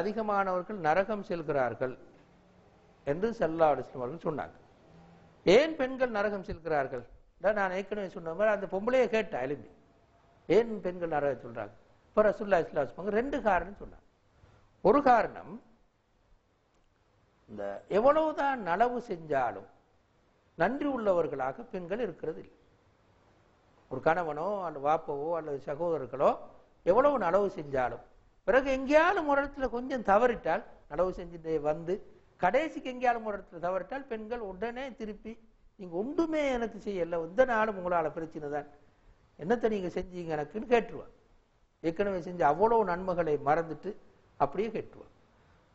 அதிகமானவர்கள் நரகம் செல்கிறார்கள் என்று சல்லா அவர்கள் சொன்னாங்க. ஏன் பெண்கள் நரகம் செல்கிறார்கள்? நான் ஏற்கனவே சொன்ன மாதிரி அந்த பொம்பளையை கேட்டேன் எலும்பி ஏன் பெண்கள் நரகம் சொல்றாங்க இப்போ ரசுல்லா இஸ்லாம் சொன்னாங்க ரெண்டு காரணம் சொன்னாங்க. ஒரு காரணம் இந்த எவ்வளவுதான் நலவு செஞ்சாலும் நன்றி உள்ளவர்களாக பெண்கள் இருக்கிறது இல்லை ஒரு கணவனோ அல்லது வாப்பவோ அல்லது சகோதரர்களோ எவ்வளவு நலவு செஞ்சாலும் பிறகு எங்கேயாலும் ஒரு இடத்துல கொஞ்சம் தவறிட்டால் நடவு செஞ்சுட்டு வந்து கடைசிக்கு எங்கேயாலும் ஒரு இடத்துல தவறிட்டால் பெண்கள் உடனே திருப்பி நீங்கள் ஒன்றுமே எனக்கு செய்யலை எந்த நாளும் உங்களால் பிரச்சனை தான். என்னத்தை நீங்கள் செஞ்சீங்க எனக்குன்னு கேட்டுருவான் ஏற்கனவே செஞ்ச அவ்வளோ நன்மைகளை மறந்துட்டு அப்படியே கேட்டுருவான்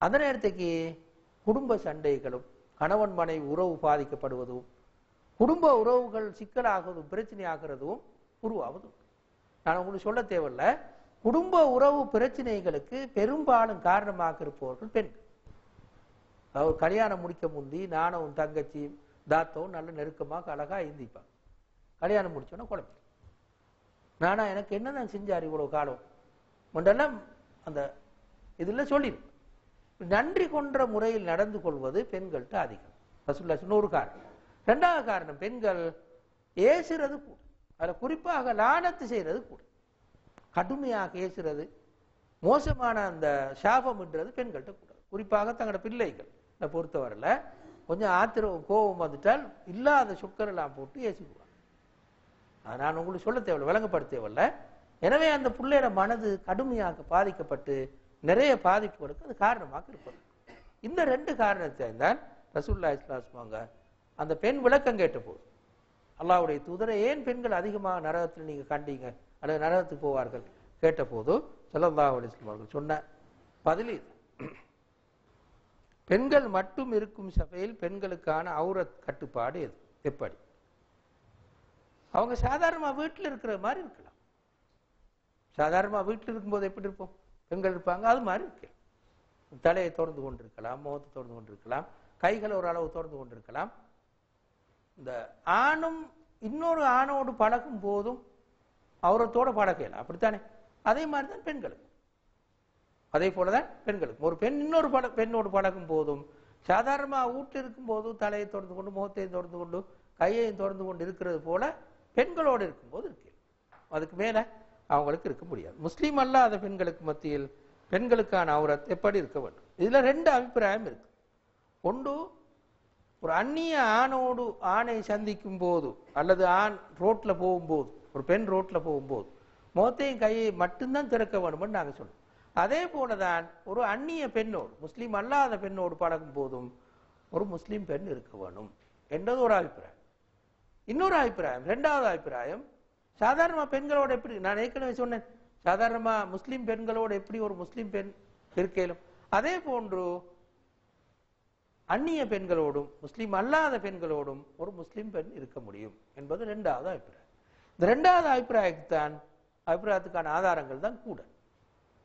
அந்த நேரத்துக்கு குடும்ப சண்டைகளும் கணவன் மனைவி உறவு பாதிக்கப்படுவதும் குடும்ப உறவுகள் சிக்கலாகவும் பிரச்சனை ஆகிறதும் உருவாவதும். நான் உங்களுக்கு சொல்ல தேவையில்ல. குடும்ப உறவு பிரச்சனைகளுக்கு பெரும்பாலும் காரணமாக இருப்பவர்கள் பெண்கள். அவர் கல்யாணம் முடிக்க முந்தி நானும் உன் தங்கச்சியும் தாத்தவும் நல்ல நெருக்கமாக அழகா இருந்திப்பாங்க கல்யாணம் முடிச்சோன்னா குழந்தை. நானா எனக்கு என்னதான் செஞ்சார் இவ்வளவு காலம்? ஒன்றெல்லாம் அந்த இதில் சொல்லிடும் நன்றி கொன்ற முறையில் நடந்து கொள்வது பெண்கள்கிட்ட அதிகம். ரசுல்லா சொன்ன ஒரு காரணம். ரெண்டாவது காரணம் பெண்கள் ஏசுறது கூட. அதில் குறிப்பாக லானத்து செய்கிறது கூட. கடுமையாக ஏசுறது மோசமான அந்த சாபம்ன்றது பெண்கள்கிட்ட கூடாது. குறிப்பாக தங்களோட பிள்ளைகள். பொறுத்தவரையில கொஞ்சம் ஆத்திரம் கோபம் வந்துட்டால் இல்லாத சுக்கரெல்லாம் போட்டு ஏசிக்குவாங்க அதை நான் உங்களுக்கு சொல்ல தேவையில்ல விளங்கப்படுத்த தேவையில்லை. எனவே அந்த பிள்ளையோட மனது கடுமையாக பாதிக்கப்பட்டு நிறைய பாதிப்புகளுக்கு அது காரணமாக இருப்பது. இந்த ரெண்டு காரணத்தை தான் ரசூல்லா இஸ்லாஸ்மாங்க அந்த பெண் விளக்கம் கேட்ட போது அல்லாவுடைய தூதரை ஏன் பெண்கள் அதிகமாக நரகத்தில் நீங்கள் கண்டீங்க? அல்லது நரகத்துக்கு போவார்கள். கேட்ட போது சல்லல்லாஹு அவர்கள் சொன்ன பதில் இது. பெண்கள் மட்டும் இருக்கும் சபையில் பெண்களுக்கான அவுரத் கட்டுப்பாடு எது? எப்படி? அவங்க சாதாரணமா வீட்டில் இருக்கிற மாதிரி இருக்கலாம். சாதாரணமா வீட்டில் இருக்கும்போது எப்படி இருப்போம்? பெண்கள் இருப்பாங்க அது மாதிரி இருக்கு தலையை திறந்து கொண்டிருக்கலாம் முகத்தை திறந்து கொண்டிருக்கலாம் கைகளை ஒரு அளவு திறந்து கொண்டிருக்கலாம். இந்த ஆணும் இன்னொரு ஆணோடு பழகும் போதும் அவரத்தோட பழகலாம் அப்படித்தானே? அதே மாதிரி தான் பெண்களுக்கு அதே போலதான் பெண்களுக்கு ஒரு பெண் இன்னொரு பட பெண்ணோடு பழகும் போதும் சாதாரணமாக வீட்டில் இருக்கும் தலையை தொடர்ந்து கொண்டு முகத்தையும் திறந்து கொண்டு கையையும் தொடர்ந்து கொண்டு இருக்கிறது போல பெண்களோடு இருக்கும்போது இருக்கு அதுக்கு மேலே அவங்களுக்கு இருக்க முடியாது. முஸ்லீம் அல்லாத பெண்களுக்கு மத்தியில் பெண்களுக்கான அவுரத் எப்படி இருக்க வேண்டும்? இதில் ரெண்டு அபிப்பிராயம் இருக்கு. ஒன்று ஒரு அந்நிய ஆணோடு ஆணை சந்திக்கும் போது அல்லது ஆண் ரோட்டில் போகும்போது ஒரு பெண் ரோட்டில் போகும்போது முகத்தையும் கையை மட்டும்தான் திறக்க வேணும்னு நாங்கள் சொல்லுவோம் அதே போலதான் ஒரு அந்நிய பெண்ணோடு முஸ்லீம் அல்லாத பெண்ணோடு பழகும் போதும் ஒரு முஸ்லீம் பெண் இருக்க வேணும் என்றது ஒரு அபிப்பிராயம். இன்னொரு அபிப்பிராயம் ரெண்டாவது அபிப்பிராயம் சாதாரணமாக பெண்களோட எப்படி நான் ஏற்கனவே சொன்னேன் சாதாரணமாக முஸ்லீம் பெண்களோடு எப்படி ஒரு முஸ்லீம் பெண் இருக்கலும் அதே போன்று அந்நிய பெண்களோடும் முஸ்லீம் அல்லாத பெண்களோடும் ஒரு முஸ்லீம் பெண் இருக்க முடியும் என்பது ரெண்டாவது அபிப்பிராயம். இந்த ரெண்டாவது அபிப்பிராயத்தான் அபிப்பிராயத்துக்கான ஆதாரங்கள் தான் கூட.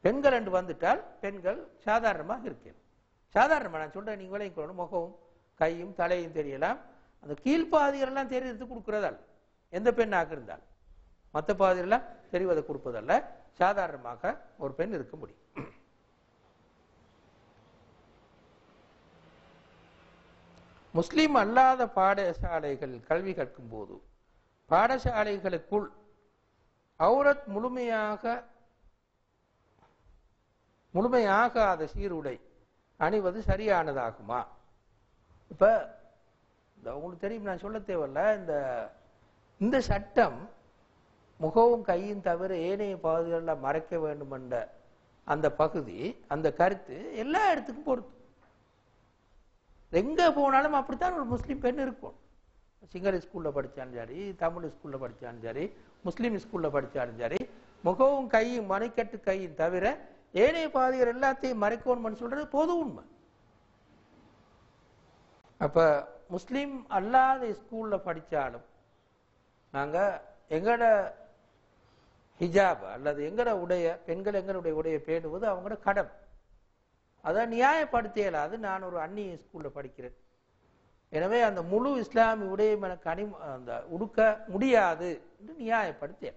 பெண்கள் என்று வந்துட்டால் பெண்கள் சாதாரணமாக இருக்கேன் சாதாரணமாக நான் சொல்றேன் நீங்கள் விலையும் கொள்ளணும். முகமும் கையும் தலையும் தெரியலாம். அந்த கீழ்ப்பாதிகளெல்லாம் தெரியறது கொடுக்குறதால் எந்த பெண்ணாக இருந்தால். மற்ற பாதியெல்லாம் தெரிவதை கொடுப்பதல்ல. சாதாரணமாக ஒரு பெண் இருக்க முடியும். முஸ்லீம் அல்லாத பாடசாலைகள் கல்வி கற்கும் போது பாடசாலைகளுக்குள் அவுரத் முழுமையாக முழுமையாகாத சீருடை அணிவது சரியானதாகுமா? இப்போ இந்த உங்களுக்கு தெரியும் நான் சொல்ல தேவையில்ல. இந்த இந்த சட்டம் முகவும் கையும் தவிர ஏனைய பகுதிகளில் மறைக்க வேண்டும் என்ற அந்த பகுதி அந்த கருத்து எல்லா இடத்துக்கும் பொறுத்து எங்கே போனாலும் அப்படித்தான் ஒரு முஸ்லீம் பெண் இருக்கும். சிங்கள ஸ்கூல்ல படிச்சாலும் சரி தமிழ் ஸ்கூல்ல படிச்சாலும் சரி முஸ்லீம் ஸ்கூல்ல படிச்சாலும் சரி முகவும் கையும் மணிக்கட்டு கையும் தவிர ஏனைய பாதிகள் எல்லாத்தையும் மறைக்கணும்னு சொல்றது பொது உண்மை. அப்ப முஸ்லீம் அல்லாத ஸ்கூல்ல படிச்சாலும் நாங்க எங்கட ஹிஜாப் அல்லது எங்கட உடைய பெண்கள் எங்களுடைய உடைய பேணுவது அவங்களோட கடன் அதை நியாயப்படுத்த இயலாது நான் ஒரு அந்நிய ஸ்கூல்ல படிக்கிறேன். எனவே அந்த முழு இஸ்லாமிய உடையும் எனக்கு அணி அந்த உடுக்க முடியாது என்று நியாயப்படுத்திய.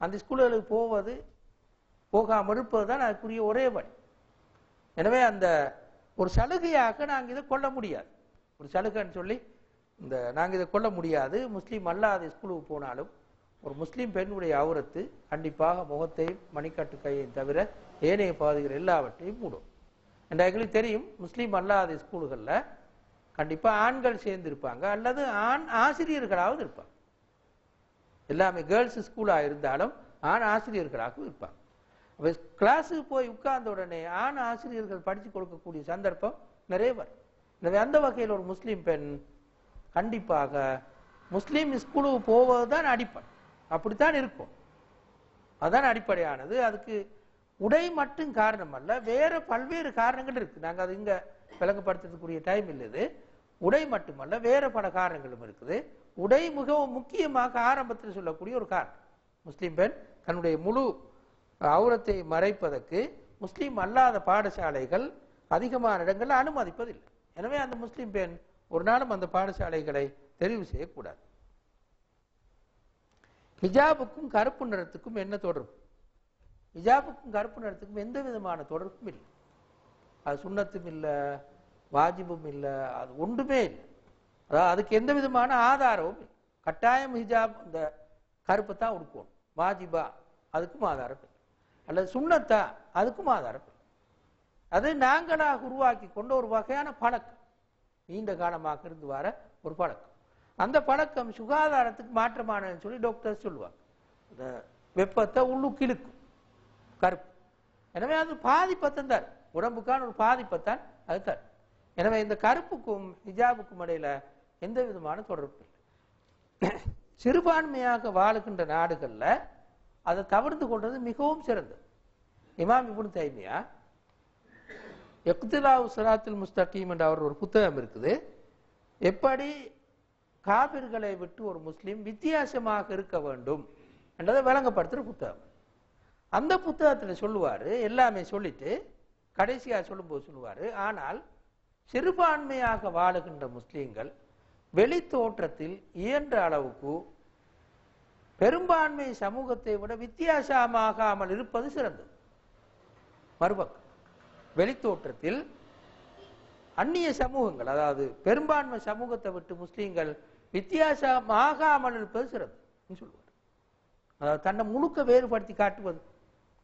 அந்த ஸ்கூல்களுக்கு போவது போகாமல் இருப்பது தான் அதுக்குரிய ஒரே வழி. எனவே அந்த ஒரு சலுகையாக நாங்கள் இதை கொள்ள முடியாது. ஒரு சலுகைன்னு சொல்லி இந்த நாங்கள் இதை கொள்ள முடியாது. முஸ்லீம் அல்லாத ஸ்கூலுக்கு போனாலும் ஒரு முஸ்லீம் பெண்ணுடைய அவரத்து கண்டிப்பாக முகத்தையும் மணிக்கட்டு கையையும் தவிர ஏனைய பாதுகிற எல்லாவற்றையும் மூடும். என்ற எங்களுக்கு தெரியும் முஸ்லீம் அல்லாத ஸ்கூல்களில் கண்டிப்பாக ஆண்கள் சேர்ந்து இருப்பாங்க அல்லது ஆண் ஆசிரியர்களாவது இருப்பாங்க. எல்லாமே கேர்ள்ஸ் ஸ்கூலாக இருந்தாலும் ஆண் ஆசிரியர்களாகவும் இருப்பாங்க. அப்போ கிளாஸுக்கு போய் உட்கார்ந்த உடனே ஆண் ஆசிரியர்கள் படித்து கொடுக்கக்கூடிய சந்தர்ப்பம் நிறைய வரும். எனவே அந்த வகையில் ஒரு முஸ்லீம் பெண் கண்டிப்பாக முஸ்லீம் ஸ்கூலுக்கு போவது தான் அடிப்படை. அப்படித்தான் இருக்கும். அதுதான் அடிப்படையானது. அதுக்கு உடை மட்டும் காரணம் அல்ல வேற பல்வேறு காரணங்கள் இருக்கு. நாங்கள் அது இங்க விளங்கப்படுத்துறதுக்குரிய டைம் இல்லை உடை மட்டுமல்ல வேறு பல காரணங்களும் இருக்குது. உடை மிகவும் முக்கியமாக ஆரம்பத்தில் சொல்லக்கூடிய ஒரு காரணம். முஸ்லீம் பெண் தன்னுடைய முழு அவுரத்தை மறைப்பதற்கு முஸ்லீம் அல்லாத பாடசாலைகள் அதிகமான இடங்களில் அனுமதிப்பதில்லை. எனவே அந்த முஸ்லீம் பெண் ஒரு நாளும் அந்த பாடசாலைகளை தெரிவு செய்யக்கூடாது. ஹிஜாபுக்கும் கருப்பு நிறத்துக்கும் என்ன தொடர்பு? ஹிஜாபுக்கும் கருப்பு நிறத்துக்கும் எந்த விதமான தொடர்பும் இல்லை. அது சுண்ணத்தும் இல்லை வாஜிபும் இல்லை அது ஒன்றுமே இல்லை. அதாவது அதுக்கு எந்த விதமான ஆதாரமும் இல்லை. கட்டாயம் ஹிஜாப் இந்த கருப்பை தான் உடுக்கணும் வாஜிபா அதுக்கும் ஆதாரம் இல்லை. அல்லது சுண்ணத்தா அதுக்கும் ஆதாரம் இல்லை. அது நாங்களாக உருவாக்கி கொண்ட ஒரு வகையான பழக்கம். நீண்ட காலமாக இருந்து வர ஒரு பழக்கம். அந்த பழக்கம் சுகாதாரத்துக்கு மாற்றமானதுன்னு சொல்லி டாக்டர் சொல்லுவாங்க. இந்த வெப்பத்தை உள்ளுக்கு இழுக்கும். கருப்பு. எனவே அது பாதிப்பத்தான் தரும் உடம்புக்கான ஒரு பாதிப்பைத்தான் அது தரும். எனவே இந்த கருப்புக்கும் ஹிஜாபுக்கும் இடையில எந்த விதமான தொடர்பு இல்லை. சிறுபான்மையாக வாழுகின்ற நாடுகள்ல அதை தவிர்த்து கொள்வது மிகவும் சிறந்தது. இமாம் இபுன் தைமியா எக்திலாவு உசராத்தில் முஸ்தகீம் என்ற அவர் ஒரு புத்தகம் இருக்குது. எப்படி காபிர்களை விட்டு ஒரு முஸ்லீம் வித்தியாசமாக இருக்க வேண்டும் என்றதை விளங்கப்படுத்துற புத்தகம். அந்த புத்தகத்தில் சொல்லுவாரு எல்லாமே சொல்லிட்டு கடைசியாக சொல்லும்போது சொல்லுவாரு ஆனால் சிறுபான்மையாக வாழுகின்ற முஸ்லீம்கள் வெளி தோற்றத்தில் இயன்ற அளவுக்கு பெரும்பான்மை சமூகத்தை விட வித்தியாசமாகாமல் இருப்பது சிறந்தது. மறுபக்கம். வெளித்தோற்றத்தில் அந்நிய சமூகங்கள் அதாவது பெரும்பான்மை சமூகத்தை விட்டு முஸ்லீம்கள் வித்தியாசமாகாமல் இருப்பது சிறந்தது. சொல்லுவார் அதாவது தன்னை முழுக்க வேறுபடுத்தி காட்டுவது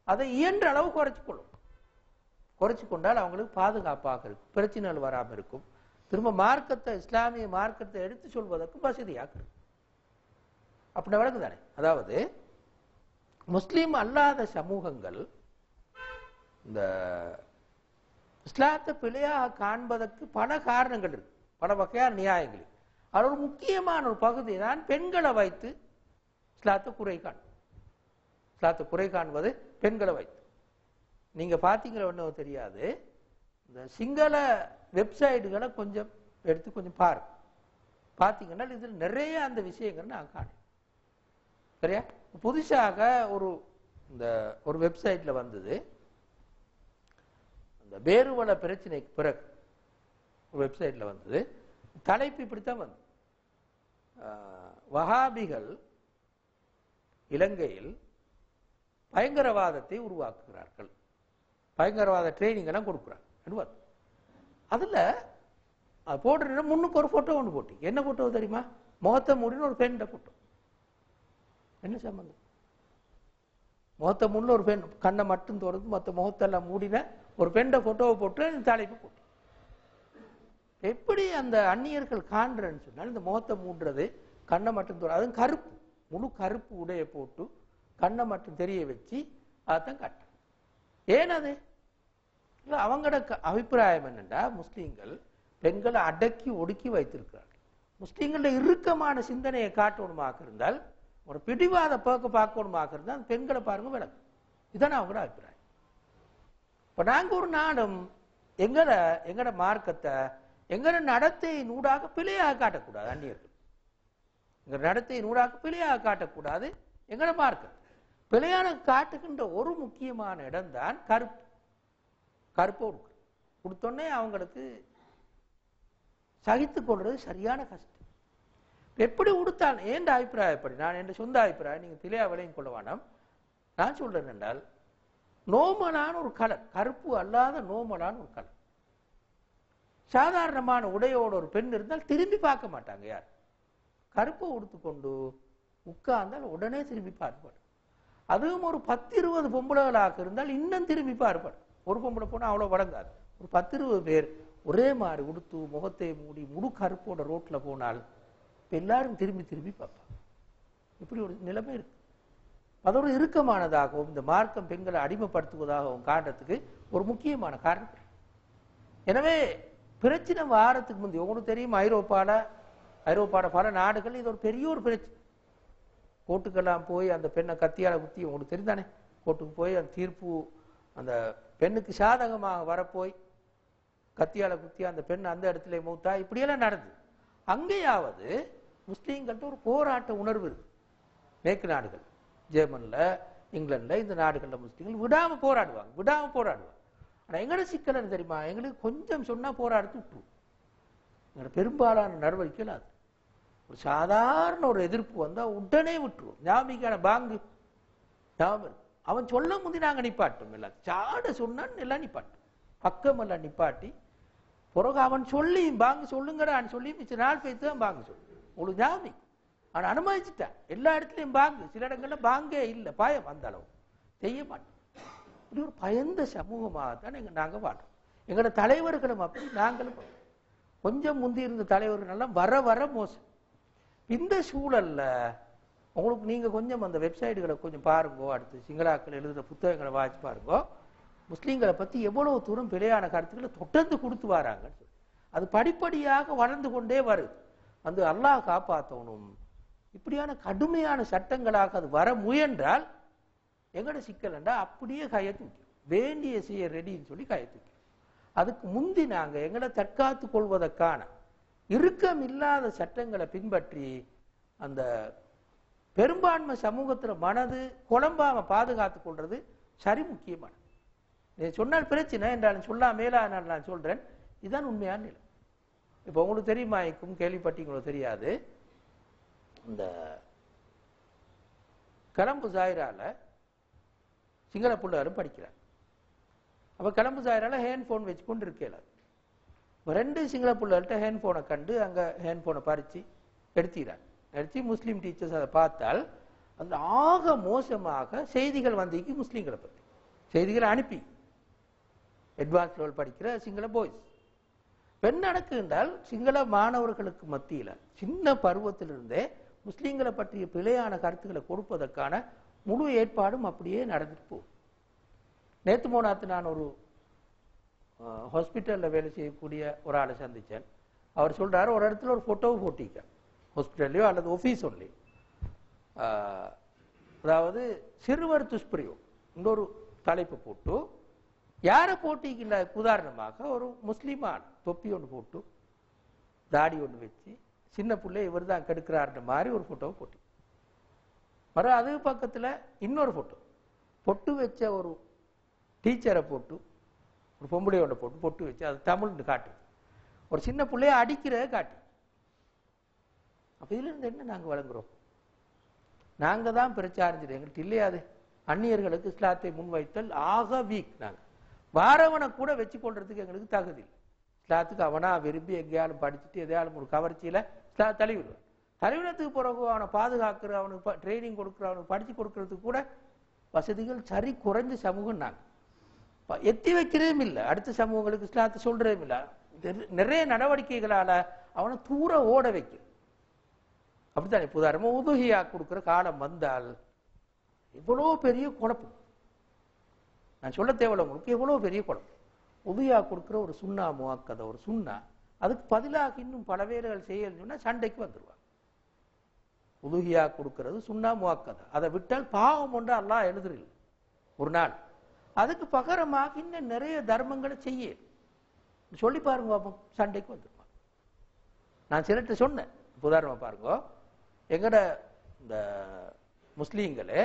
அதை இயன்ற அளவு குறைச்சிக்கொள்ளும் குறைச்சு கொண்டால் அவங்களுக்கு பாதுகாப்பாக இருக்கும். பிரச்சனைகள் வராமல் இருக்கும். திரும்ப மார்க்கத்தை இஸ்லாமிய மார்க்கத்தை எடுத்து சொல்வதற்கு வசதியாக இருக்கும். அப்படி வழங்குதானே அதாவது முஸ்லீம் அல்லாத சமூகங்கள் இந்த இஸ்லாத்தை பிழையாக காண்பதற்கு பல காரணங்கள் இருக்கு. பல வகையான நியாயங்கள். அது ஒரு முக்கியமான ஒரு பகுதி தான் பெண்களை வைத்து இஸ்லாத்தை குறை காணும் இஸ்லாத்தை குறை காண்பது பெண்களை வைத்து. நீங்க பார்த்தீங்களோ ஒன்றும் தெரியாது. இந்த சிங்கள வெப்சைட்டுகளை கொஞ்சம் எடுத்து கொஞ்சம் பாருங்க பார்த்தீங்கன்னா இதில் நிறைய அந்த விஷயங்கள் நான் காணேன். சரியா? புதுசாக ஒரு இந்த ஒரு வெப்சைட்ல வந்தது. அந்த வேறுவள பிரச்சனைக்கு பிறகு ஒரு வெப்சைட்ல வந்தது. தலைப்பு இப்படித்தான் வந்து வஹாபிகள் இலங்கையில் பயங்கரவாதத்தை உருவாக்குகிறார்கள். பயங்கரவாத ட்ரைனிங் எல்லாம் கொடுக்குறாங்க. அது போடுற முன்னுக்கு ஒரு ஃபோட்டோ ஒன்று போட்டு. என்ன ஃபோட்டோ தெரியுமா? முகத்தை மூடின்னு ஒரு பெண்ணை ஃபோட்டோ என்ன சம்பந்தம்? முகத்த முன்ன ஒரு பெண் கண்ணை மட்டும் தோறது மற்ற முகத்தெல்லாம் மூடின ஒரு பெண்ணை ஃபோட்டோவை போட்டு தலைப்பு போட்டு. எப்படி அந்த அந்நியர்கள் காண்றன்னு சொன்னால் இந்த முகத்தை மூடுறது கண்ணை மட்டும் தோற அதுவும் கருப்பு முழு கருப்பு உடைய போட்டு கண்ணை மட்டும் தெரிய வச்சு அதைத்தான் காட்டு ஏன் அது இல்லை அவங்களோட அபிப்பிராயம் என்னண்டா? முஸ்லீம்கள் பெண்களை அடக்கி ஒடுக்கி வைத்திருக்கிறார்கள். முஸ்லீம்கள இறுக்கமான சிந்தனையை காட்டணுமாக இருந்தால் ஒரு பிடிவாத போக்கு பார்க்கணுமாக இருந்தால் அந்த பெண்களை பாருங்க விளக்கு. இதுதான் அவங்களோட அபிப்பிராயம். இப்போ நாங்கள் ஒரு நாடும் எங்களை எங்களோட மார்க்கத்தை எங்கட நடத்தை நூடாக பிழையாக காட்டக்கூடாது அந்நியர்கள். எங்கள் நடத்தை நூடாக பிழையாக காட்டக்கூடாது எங்களோட மார்க்கம் பிழையான காட்டுகின்ற ஒரு முக்கியமான இடம் தான் கருப்பு. கருப்பை உடுக்கு கொடுத்தோடனே அவங்களுக்கு சகித்து கொள்றது சரியான கஷ்டம். எப்படி உடுத்தான் எந்த அபிப்பிராயம் எப்படி நான் என் சொந்த அபிப்பிராயம் நீங்கள் திளையா விலையும் கொள்ள வேண்டாம் நான் சொல்றேன் என்றால் நோமலான ஒரு கலர் கருப்பு அல்லாத நோமலான ஒரு கலர். சாதாரணமான உடையோட ஒரு பெண் இருந்தால் திரும்பி பார்க்க மாட்டாங்க யார்? கருப்பை உடுத்துக்கொண்டு உட்கார்ந்தால் உடனே திரும்பி பார்ப்பார் அதுவும் ஒரு பத்து இருபது பொம்பளைகளாக இருந்தால் இன்னும் திரும்பி பார்ப்பார் ஒரு பொம்பளை போனால் அவ்வளோ வழங்காது. ஒரு பத்து இருபது பேர் ஒரே மாதிரி உடுத்து முகத்தை மூடி முழு கருப்போட ரோட்டில் போனால் இப்போ எல்லாரும் திரும்பி திரும்பி பார்ப்பாங்க. இப்படி ஒரு நிலைமை இருக்கு. அதோடு இறுக்கமானதாகவும் இந்த மார்க்கம் பெண்களை அடிமைப்படுத்துவதாகவும் காட்டுறதுக்கு ஒரு முக்கியமான காரணம். எனவே பிரச்சனை வாரத்துக்கு முந்தைய உங்களுக்கு தெரியும் ஐரோப்பாவில் ஐரோப்பாவில் பல நாடுகள் இது ஒரு பெரிய ஒரு பிரச்சனை. கோர்ட்டுக்கெல்லாம் போய் அந்த பெண்ணை கத்தியால் குத்தி உங்களுக்கு தெரிந்தானே? கோர்ட்டுக்கு போய் அந்த தீர்ப்பு அந்த பெண்ணுக்கு சாதகமாக வரப்போய் கத்தியால் குத்தி அந்த பெண் அந்த இடத்துல மூத்தா. இப்படியெல்லாம் நடந்தது அங்கேயாவது முஸ்லீம்கள்ட்ட ஒரு போராட்ட உணர்வு இருக்கு. மேற்கு நாடுகள் ஜெர்மனில் இங்கிலாண்டில் இந்த நாடுகளில் முஸ்லீம்கள் விடாமல் போராடுவாங்க விடாம போராடுவாங்க. ஆனால் எங்கட சிக்கலன்னு தெரியுமா? எங்களுக்கு கொஞ்சம் சொன்னால் போராடுறது விட்டுருவோம் எங்களோட பெரும்பாலான நடவடிக்கைகள் அது. ஒரு சாதாரண ஒரு எதிர்ப்பு வந்தால் உடனே விட்டுருவோம் ஞாபகம் பாங்கு. ஞாபகம் அவன் சொல்ல முந்தி நாங்கள் நிப்பாட்டோம். எல்லாம் சாட சொன்னான் எல்லாம் நிப்பாட்டோம். பக்கம் எல்லாம் நிப்பாட்டி பிறகு அவன் சொல்லி பாங்கு சொல்லுங்கடான்னு சொல்லி மிச்ச நாள் பேத்து தான் பாங்கு சொல்லு உங்களுக்கு ஞாபகம் அவன் அனுமதிச்சுட்டான் எல்லா இடத்துலையும் பாங்கு. சில இடங்கள்ல பாங்கே இல்லை. பயம் அந்த அளவு. செய்ய மாட்டோம் இப்படி ஒரு பயந்த சமூகமாகத்தான் எங்க நாங்க வாழ்றோம். எங்களோட தலைவர்களும் அப்படி நாங்களும் கொஞ்சம் முந்தி இருந்த தலைவர்கள் எல்லாம் வர வர மோசம். இந்த சூழல்ல உங்களுக்கு நீங்க கொஞ்சம் அந்த வெப்சைட்டுகளை கொஞ்சம் பாருங்கோ அடுத்து சிங்களாக்கள் எழுதுகிற புத்தகங்களை வாசி பாருங்கோ. முஸ்லீம்களை பத்தி எவ்வளவு தூரம் பிழையான கருத்துக்களை தொடர்ந்து கொடுத்து வராங்க அது படிப்படியாக வளர்ந்து கொண்டே வருது. வந்து அல்லாஹ் காப்பாற்றணும் இப்படியான கடுமையான சட்டங்களாக அது வர முயன்றால் எங்கட சிக்கல் அப்படியே கையை வேண்டிய செய்ய ரெடின்னு சொல்லி கயத்துக்கும் அதுக்கு முந்தி நாங்க எங்களை தற்காத்து கொள்வதற்கான இறுக்கம் இல்லாத சட்டங்களை பின்பற்றி அந்த பெரும்பான்மை சமூகத்தில் மனது குழம்பாம பாதுகாத்து கொள்றது சரி முக்கியமானது. நீ சொன்னால் பிரச்சனை என்றாலும் சொல்லாம நான் நான் சொல்றேன். இதுதான் உண்மையான நிலை. இப்போ உங்களுக்கு தெரியுமா? இருக்கும் கேள்விப்பட்டீங்களோ தெரியாது. இந்த கிளம்பு சாயிரால சிங்கள பிள்ளைகளும் படிக்கிறார். அப்ப கிளம்பு சாயிரால ஹேண்ட் போன் வச்சு கொண்டு இருக்கல ரெண்டு சிங்கள பிள்ளைகள்ட்ட ஹேண்ட் போனை கண்டு அங்கே ஹேண்ட் போனை பறித்து எடுத்துக்கிறார். எடுத்து முஸ்லீம் டீச்சர்ஸ் அதை பார்த்தால் அந்த ஆக மோசமாக செய்திகள் வந்திக்கு முஸ்லீம்களை பற்றி செய்திகளை அனுப்பி. அட்வான்ஸ் லெவல் படிக்கிற சிங்கள பாய்ஸ் பெண் நடக்கு என்றால் சிங்கள மாணவர்களுக்கு மத்தியில் சின்ன பருவத்திலிருந்தே முஸ்லீம்களை பற்றிய பிழையான கருத்துக்களை கொடுப்பதற்கான முழு ஏற்பாடும் அப்படியே நடந்துட்டு போகும். நேற்று மோனாத்து நான் ஒரு ஹாஸ்பிட்டலில் வேலை செய்யக்கூடிய ஒரு ஆளை சந்திச்சேன் அவர் சொல்கிறார் ஒரு இடத்துல ஒரு ஃபோட்டோவை போட்டிக்க ஹாஸ்பிட்டல்லையோ அல்லது ஆஃபீஸ் ஒன்லி அதாவது சிறுவர் துஷ்பிரியம் இன்னொரு தலைப்பு போட்டு யாரை போட்டிக்கின்ற உதாரணமாக ஒரு முஸ்லிமான் தொப்பி ஒன்று போட்டு தாடி ஒன்று வச்சு சின்ன பிள்ளை இவர் தான் கெடுக்கிறாருன்ற மாதிரி ஒரு ஃபோட்டோவை போட்டி. மறு அது பக்கத்தில் இன்னொரு ஃபோட்டோ பொட்டு வச்ச ஒரு டீச்சரை போட்டு ஒரு பொம்பளையோட போட்டு பொட்டு வச்சு அது தமிழ்னு காட்டு. ஒரு சின்ன பிள்ளைய அடிக்கிறத காட்டு. அப்போ இருந்து என்ன நாங்கள் வழங்குறோம் நாங்கள் தான் பிரச்சாரம் எங்கள்கிட்ட இல்லையாது. அந்நியர்களுக்கு இஸ்லாத்தை முன்வைத்தல் ஆக வீக் நாங்கள் வாரவனை கூட வச்சு கொள்றதுக்கு எங்களுக்கு தகுதி இல்லை. இஸ்லாத்துக்கு அவனா விரும்பி எங்கேயாலும் படிச்சுட்டு எதையாலும் ஒரு கவர்ச்சியில் இஸ்லா தழுவிடுவான். தழுவினத்துக்கு பிறகு அவனை பாதுகாக்கிற அவனுக்கு ட்ரைனிங் கொடுக்குற அவனுக்கு படித்து கொடுக்கறதுக்கு கூட வசதிகள் சரி குறைஞ்ச சமூகம் நாங்கள் எத்தி வைக்கிறதும் இல்லை. அடுத்த சமூகங்களுக்கு இஸ்லாத்தை சொல்றதும் இல்லை. நிறைய நடவடிக்கைகளால அவனை தூர ஓட வைக்கும் அப்படித்தானே? இப்போ உதாரணமா உதுகியா கொடுக்குற காலம் வந்தால் எவ்வளோ பெரிய குழப்பம். நான் சொல்ல தேவையில்ல உங்களுக்கு. எவ்வளோ பெரிய குழப்பம். உதுயா கொடுக்குற ஒரு சுண்ணா முவாக்கதை ஒரு சுண்ணா அதுக்கு பதிலாக இன்னும் பல வேலைகள் செய்யணும்னு சொன்னால் சண்டைக்கு வந்துடுவாங்க உதுகியா கொடுக்கறது சுண்ணா முவாக்கதை. அதை விட்டால் பாவம் ஒன்று அல்லா எழுதுறில்லை ஒரு நாள். அதுக்கு பகரமாக இன்னும் நிறைய தர்மங்களை செய்ய. சொல்லி பாருங்க பாப்போம் சண்டைக்கு வந்துருவாங்க நான் சிலர்கிட்ட சொன்னேன் இப்ப உதாரணமா பாருங்க. எங்கட இந்த முஸ்லீம்களே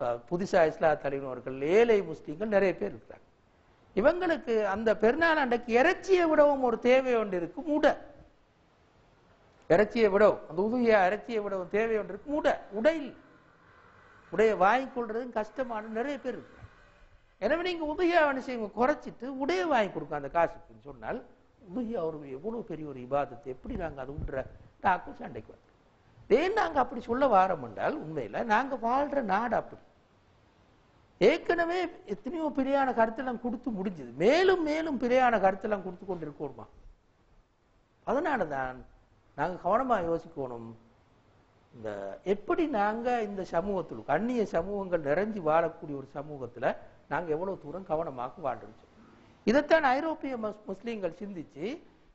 புதுசாக புதுசா இஸ்லா தலைவர்கள் ஏழை முஸ்லீம்கள் நிறைய பேர் இருக்கிறாங்க. இவங்களுக்கு அந்த பெருநாள் அன்றைக்கு இறைச்சியை விடவும் ஒரு தேவை ஒன்று இருக்கு மூட இறைச்சியை விடவும் அந்த உதவிய இறைச்சியை விடவும் தேவை ஒன்று இருக்கு மூட உடையில் உடைய வாங்கிக் கொள்றதும் கஷ்டமான நிறைய பேர் இருக்கு எனவே நீங்க உதயா செய்யுங்க குறைச்சிட்டு உடைய வாங்கி கொடுங்க அந்த காசுக்குன்னு சொன்னால் உதயா ஒரு எவ்வளவு பெரிய ஒரு இபாதத்தை எப்படி நாங்கள் அது உண்ற டாக்கு சண்டைக்கு வரோம் ஏன் நாங்கள் அப்படி சொல்ல வாரம் என்றால் உண்மையில் நாங்கள் வாழ்ற நாடு அப்படி. ஏற்கனவே எத்தனையோ பிரியான கருத்தெல்லாம் கொடுத்து முடிஞ்சது. மேலும் மேலும் பிரியான கருத்தெல்லாம் கொடுத்து கொண்டு இருக்கோமா அதனால தான் நாங்கள் கவனமாக யோசிக்கணும். இந்த எப்படி நாங்கள் இந்த சமூகத்தில் அந்நிய சமூகங்கள் நிறைஞ்சு வாழக்கூடிய ஒரு சமூகத்தில் நாங்கள் எவ்வளவு தூரம் கவனமாக வாழ்றோம் இதைத்தான் ஐரோப்பிய முஸ்லீம்கள் சிந்திச்சு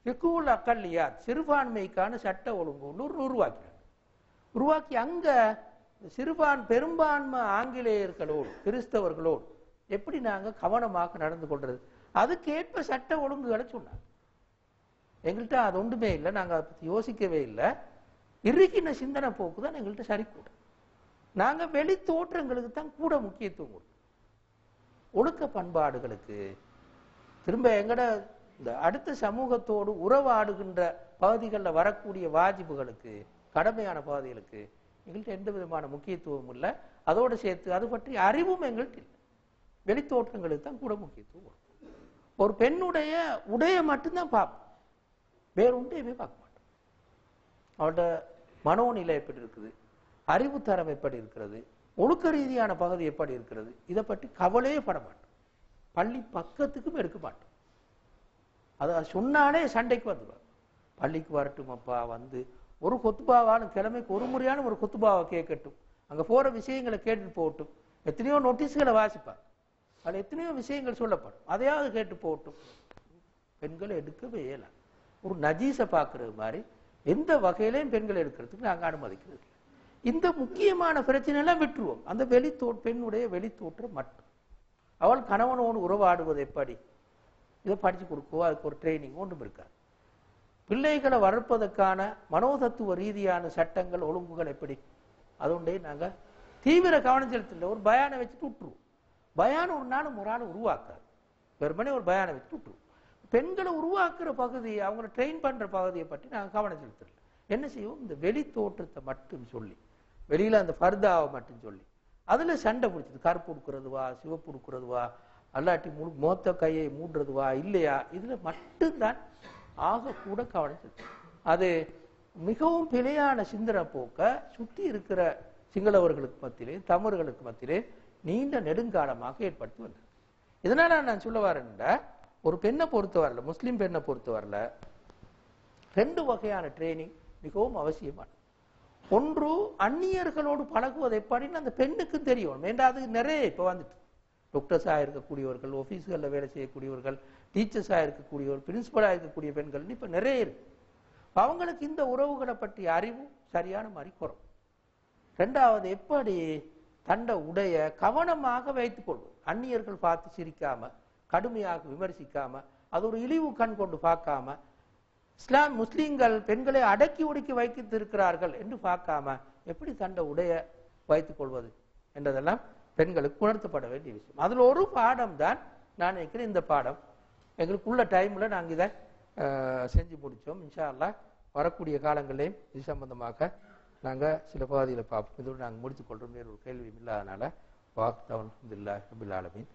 ஃபிக்குல் அக்கல்லியா சிறுபான்மைக்கான சட்ட ஒழுங்கு ஒன்று உருவாக்கினாங்க. உருவாக்கி அங்க சிறுபான் பெரும்பான்மை ஆங்கிலேயர்களோடு கிறிஸ்தவர்களோடு எப்படி நாங்கள் கவனமாக நடந்து கொள்றது? அதுக்கேற்ப சட்ட ஒழுங்குகளை சொன்னாங்க. எங்கள்கிட்ட அது ஒன்றுமே இல்லை நாங்கள் அதை பற்றி யோசிக்கவே இல்லை. இறுக்கின சிந்தனை போக்கு தான் எங்கள்கிட்ட சரி கூட நாங்கள் வெளி தோற்றங்களுக்கு தான் கூட முக்கியத்துவம் கொடுப்போம் ஒழுக்க பண்பாடுகளுக்கு திரும்ப எங்கட இந்த அடுத்த சமூகத்தோடு உறவாடுகின்ற பகுதிகளில் வரக்கூடிய வாஜிபுகளுக்கு கடமையான பகுதிகளுக்கு எங்கள்கிட்ட எந்த விதமான முக்கியத்துவமும் இல்லை. அதோடு சேர்த்து அது பற்றி அறிவும் எங்கள்கிட்ட இல்லை. வெளித்தோற்றங்களுக்கு தான் கூட முக்கியத்துவம் கொடுப்போம். ஒரு பெண்ணுடைய உடைய மட்டும்தான் பார்ப்போம். வேற ஒன்றையுமே பார்க்க மாட்டோம். அவளோட மனோநிலை எப்படி இருக்குது? அறிவுத்தரம் எப்படி இருக்கிறது? ஒழுக்க ரீதியான பகுதி எப்படி இருக்கிறது? இதை பற்றி கவலையே பட மாட்டோம். பள்ளி பக்கத்துக்கும் எடுக்க மாட்டோம். அதை சொன்னாலே சண்டைக்கு வந்துடுவார் பள்ளிக்கு வரட்டும் அப்பா வந்து ஒரு கொத்துபாவான கிழமைக்கு ஒரு முறையான ஒரு கொத்துபாவை கேட்கட்டும். அங்கே போகிற விஷயங்களை கேட்டுட்டு போகட்டும். எத்தனையோ நோட்டீஸ்களை வாசிப்பார் அதில் எத்தனையோ விஷயங்கள் சொல்லப்படும். அதையாவது கேட்டு போகட்டும். பெண்களை எடுக்கவே இயலாது. ஒரு நஜீஸை பார்க்குறது மாதிரி எந்த வகையிலையும் பெண்களை எடுக்கிறதுக்கு நாங்கள் அனுமதிக்கிறது இல்லை. இந்த முக்கியமான பிரச்சனை எல்லாம் விட்டுருவோம். அந்த வெளித்தோ பெண்ணுடைய வெளித்தோற்றம் மட்டும். அவள் கணவனோடு உறவாடுவது எப்படி? இதை படிச்சு கொடுக்கவோ அதுக்கு ஒரு ட்ரைனிங் ஒன்றும் இருக்காது. பிள்ளைகளை வளர்ப்பதற்கான மனோதத்துவ ரீதியான சட்டங்கள் ஒழுங்குகள் எப்படி? அதோண்டே நாங்கள் தீவிர கவனம் செலுத்தல. ஒரு பயானை வச்சுட்டு விட்டுருவோம். பயான் ஒரு நாள் ஒரு ஆள் உருவாக்காது. வெறுமனே ஒரு பயானை வச்சுட்டு விட்டுருவோம். பெண்களை உருவாக்குற பகுதி அவங்களை ட்ரெயின் பண்ணுற பகுதியை பற்றி நாங்கள் கவனம் செலுத்தல. என்ன செய்வோம்? இந்த வெளித்தோற்றத்தை மட்டும் சொல்லி வெளியில அந்த ஃபர்தா ஆக மாட்டேன்னு சொல்லி. அதுல சண்டை பிடிச்சது. கருப்பு உடுக்கிறதுவா சிவப்பு உடுக்கிறதுவா அல்லாட்டி முழு மொத்த கையை மூடுறதுவா இல்லையா? இதுல மட்டும்தான் ஆகக்கூட கூட அது மிகவும் பிழையான சிந்தனை போக்க சுற்றி இருக்கிற சிங்களவர்களுக்கு மத்தியிலே தமிழர்களுக்கு மத்தியிலே நீண்ட நெடுங்காலமாக ஏற்படுத்தி வந்தது. இதனால நான் சொல்ல வரேன்டா ஒரு பெண்ணை பொறுத்த வரல முஸ்லீம் பெண்ணை பொறுத்தவரையில ரெண்டு வகையான ட்ரைனிங் மிகவும் அவசியமானது. ஒன்று அந்நியர்களோடு பழகுவது எப்படின்னு அந்த பெண்ணுக்கும் தெரியும். ரெண்டாவது நிறைய இப்போ வந்துட்டு. டாக்டர்ஸாக இருக்கக்கூடியவர்கள் ஆஃபீஸ்களில் வேலை செய்யக்கூடியவர்கள் டீச்சர்ஸாக இருக்கக்கூடியவர் பிரின்சிபலாக இருக்கக்கூடிய பெண்கள்னு இப்போ நிறைய இருக்கு. அவங்களுக்கு இந்த உறவுகளை பற்றிய அறிவு சரியான மாதிரி குறம் ரெண்டாவது எப்படி தண்ட உடைய கவனமாக வைத்துக்கொள்வது அந்நியர்கள் பார்த்து சிரிக்காம கடுமையாக விமர்சிக்காம அது ஒரு இழிவு கண் கொண்டு பார்க்காம இஸ்லாம் முஸ்லீம்கள் பெண்களை அடக்கி ஒடுக்கி வைத்திருக்கிறார்கள் என்று பார்க்காம எப்படி தண்ட உடைய வைத்துக் கொள்வது என்றதெல்லாம் பெண்களுக்கு உணர்த்தப்பட வேண்டிய விஷயம். அதில் ஒரு பாடம் தான் நான் நினைக்கிறேன் இந்த பாடம். எங்களுக்கு உள்ள நாங்கள் இதை செஞ்சு முடித்தோம். இன்ஷா வரக்கூடிய காலங்களிலேயும் இது சம்பந்தமாக நாங்கள் சில பகுதியில் பார்ப்போம். இதோடு நாங்கள் முடித்துக் கொள்றோம். வேறு ஒரு கேள்வியும் இல்லாதனால வாக் தவன் இல்லா அபில் ஆலமின்.